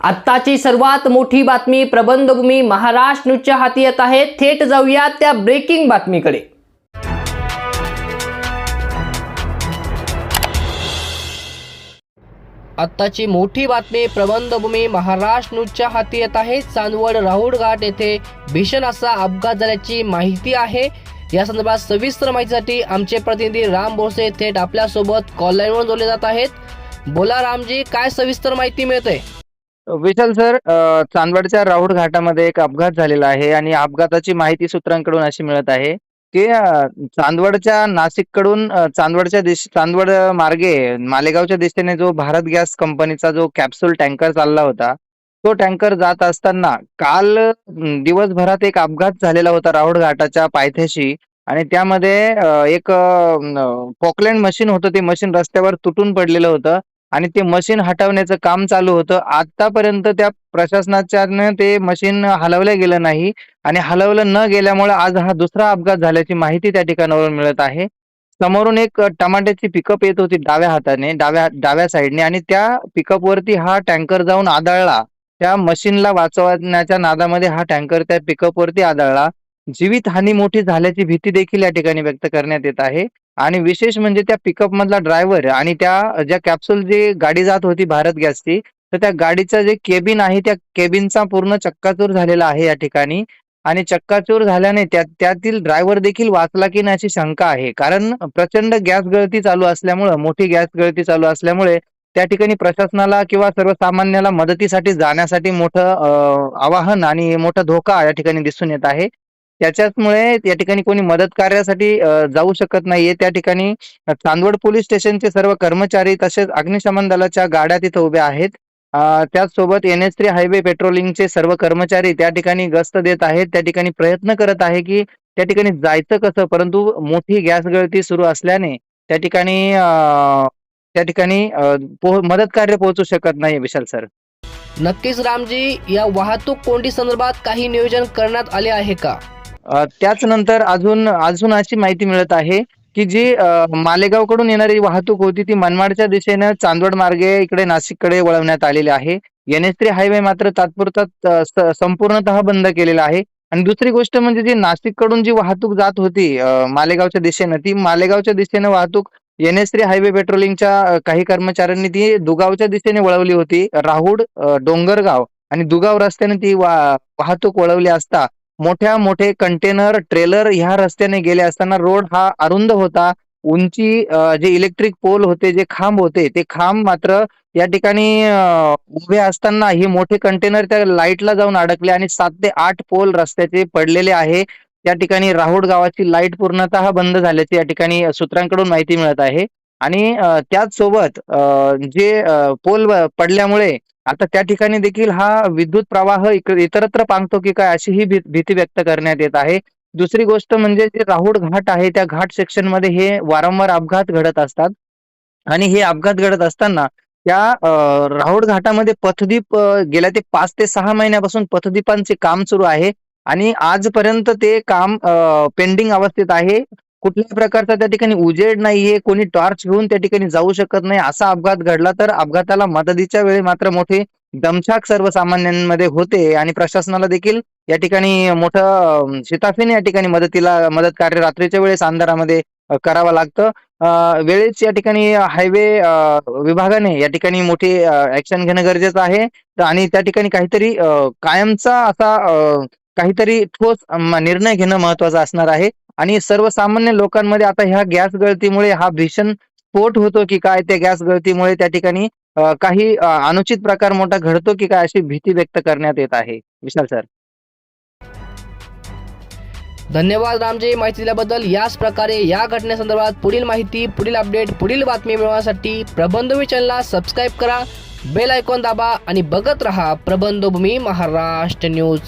आत्ताची सर्वात मोठी बातमी प्रबंधभूमी महाराष्ट्र न्यूजच्या हाती येत आहे. थेट जाऊया त्या ब्रेकिंग बातमीकडे. आत्ताची मोठी बातमी प्रबंधभूमी महाराष्ट्र न्यूजच्या हाती येत आहे. चांदवड राहुड घाट येथे भीषण असा अपघात झाल्याची माहिती आहे. या संदर्भात सविस्तर माहितीसाठी आमचे प्रतिनिधी राम बोरसे थेट आपल्यासोबत कॉल लाईनवर जोडले जात आहेत. बोला रामजी काय सविस्तर माहिती मिळते विशाल सर अ, चांदवडच्या राहुड घाटामध्ये एक अपघात झालेला आहे आणि अपघाताची माहिती सूत्रांकडून अशी मिळत आहे की अ, चांदवडच्या नाशिककडून अ, चांदवडच्या दिश चांदवड मार्गे मालेगावच्या दिशेने जो भारत गॅस कंपनीचा जो कॅप्सूल टँकर चालला होता तो टँकर जात असताना काल दिवसभरात एक अपघात झालेला होता राहुड घाटाच्या पायथ्याशी आणि त्यामध्ये अ, एक पॉकलँड मशीन होतं ते मशीन रस्त्यावर तुटून पडलेलं होतं. आणि ते मशीन हटवण्याचं काम चालू होतं. आतापर्यंत त्या प्रशासनाच्यानं ते मशीन हलवलं गेलं नाही आणि हलवलं न गेल्यामुळे आज हा दुसरा अपघात झाल्याची माहिती त्या ठिकाणावरून मिळत आहे. समोरून एक टमाट्याची पिकअप येत होती डाव्या हाताने डाव्या डाव्या साईडने आणि त्या पिकअप वरती हा टँकर जाऊन आदळला. त्या मशीनला वाचवण्याच्या नादामध्ये हा टँकर त्या पिकअप वरती आदळला. जीवितहानी मोठी झाल्याची भीती देखील या ठिकाणी व्यक्त करण्यात येत आहे. आणि विशेष म्हणजे त्या पिकअप मधला ड्रायव्हर आणि त्या ज्या कॅप्सूल जी गाडी जात होती भारत गॅसची तर त्या गाडीचं जे केबिन आहे त्या केबिनचा पूर्ण चक्काचूर झालेला आहे या ठिकाणी. आणि चक्काचूर झाल्याने त्या त्यातील ड्रायव्हर देखील वाचला की नाही अशी शंका आहे. कारण प्रचंड गॅस गळती चालू असल्यामुळं मोठी गॅस गळती चालू असल्यामुळे त्या ठिकाणी प्रशासनाला किंवा सर्वसामान्याला मदतीसाठी जाण्यासाठी मोठं आवाहन आणि मोठा धोका या ठिकाणी दिसून येत आहे. त्याच्याचमुळे या ठिकाणी कोणी मदत कार्यासाठी जाऊ शकत नाहीये. त्या ठिकाणी चांदवड पोलीस स्टेशनचे सर्व कर्मचारी तसेच अग्निशमन दलाच्या गाड्या तिथं उभ्या आहेत. त्याचसोबत एन एच थ्री हायवे पेट्रोलिंगचे सर्व कर्मचारी त्या ठिकाणी गस्त देत आहेत. त्या ठिकाणी प्रयत्न करत आहे की त्या ठिकाणी जायचं कसं परंतु मोठी गॅस गळती सुरू असल्याने त्या ठिकाणी त्या ठिकाणी मदत कार्य पोहोचू शकत नाही विशाल सर. नक्कीच रामजी या वाहतूक कोंडी संदर्भात काही नियोजन करण्यात आले आहे का? त्याच नंतर अजून अजून अशी माहिती मिळत आहे की जी मालेगाव मालेगावकडून येणारी वाहतूक होती ती मनमाडच्या दिशेनं चांदवड मार्गे इकडे नाशिककडे वळवण्यात आलेली आहे. एन एच थ्री हायवे मात्र तात्पुरता संपूर्णतः बंद केलेला आहे. आणि दुसरी गोष्ट म्हणजे जी नाशिककडून जी वाहतूक जात होती मालेगावच्या दिशेनं ती मालेगावच्या दिशेनं वाहतूक एन एस थ्री हायवे पेट्रोलिंगच्या काही कर्मचाऱ्यांनी ती दुगावच्या दिशेने वळवली होती. राहुड डोंगरगाव आणि दुगाव रस्त्याने ती वाहतूक वळवली असता मोठ्या मोठे कंटेनर ट्रेलर ह्या रस्त्याने गेले असताना रोड हा अरुंद होता. उंची जे इलेक्ट्रिक पोल होते जे खांब होते ते खांब मात्र या ठिकाणी उभे असताना हे मोठे कंटेनर त्या लाईटला जाऊन अडकले आणि सात ते आठ पोल रस्त्याचे पडलेले आहे. त्या ठिकाणी राहुड गावाची लाइट पूर्णतः बंद झाल्याची या ठिकाणी सूत्रांकडून माहिती मिळत आहे. आणि त्याच सोबत अ, जे पोल पडल्यामुळे आता त्या ठिकाणी देखील हा विद्युत प्रवाह इतरत्र पांगतो की काय अशी ही भीती व्यक्त करण्यात येत आहे. दुसरी गोष्ट म्हणजे जे राहुड घाट आहे त्या घाट सेक्शनमध्ये हे वारंवार अपघात घडत असतात. आणि हे अपघात घडत असताना त्या राहुड घाटामध्ये पथदीप गेल्या ते पाच ते सहा महिन्यापासून पथदीपांचे काम सुरू आहे. आणि आजपर्यंत ते काम पेंडिंग अवस्थेत आहे. कुठल्याही प्रकारचा त्या ठिकाणी उजेड नाहीये कोणी टॉर्च घेऊन त्या ठिकाणी जाऊ शकत नाही असा अपघात घडला तर अपघाताला मदतीच्या वेळी मात्र मोठे दमछाक सर्वसामान्यांमध्ये होते आणि प्रशासनाला देखील या ठिकाणी मोठं शिताफीने या ठिकाणी मदतीला मदत कार्य रात्रीच्या वेळेस अंधारामध्ये करावं लागतं. अ, वेळेच या ठिकाणी हायवे विभागाने या ठिकाणी मोठी ऍक्शन घेणं गरजेचं आहे. आणि त्या ठिकाणी काहीतरी कायमचा असा काहीतरी ठोस निर्णय घेणं महत्वाचं असणार आहे. आणि सर्वसामान्य लोकांमध्ये आता ह्या गॅस गळतीमुळे हा भीषण स्फोट होतो की काय? त्या गॅस गळतीमुळे त्या ठिकाणी काही अनुचित प्रकार मोठा घडतो की काय अशी भीती व्यक्त करण्यात येत आहे. विशाल सर. धन्यवाद रामजी माहिती दिल्याबद्दल. याच प्रकारे या घटनेसंदर्भात पुढील माहिती पुढील अपडेट पुढील बातमी मिळवण्यासाठी प्रबंधभूमी चॅनलला सबस्क्राईब करा बेल आयकॉन दाबा आणि बघत रहा प्रबंधभूमी महाराष्ट्र न्यूज.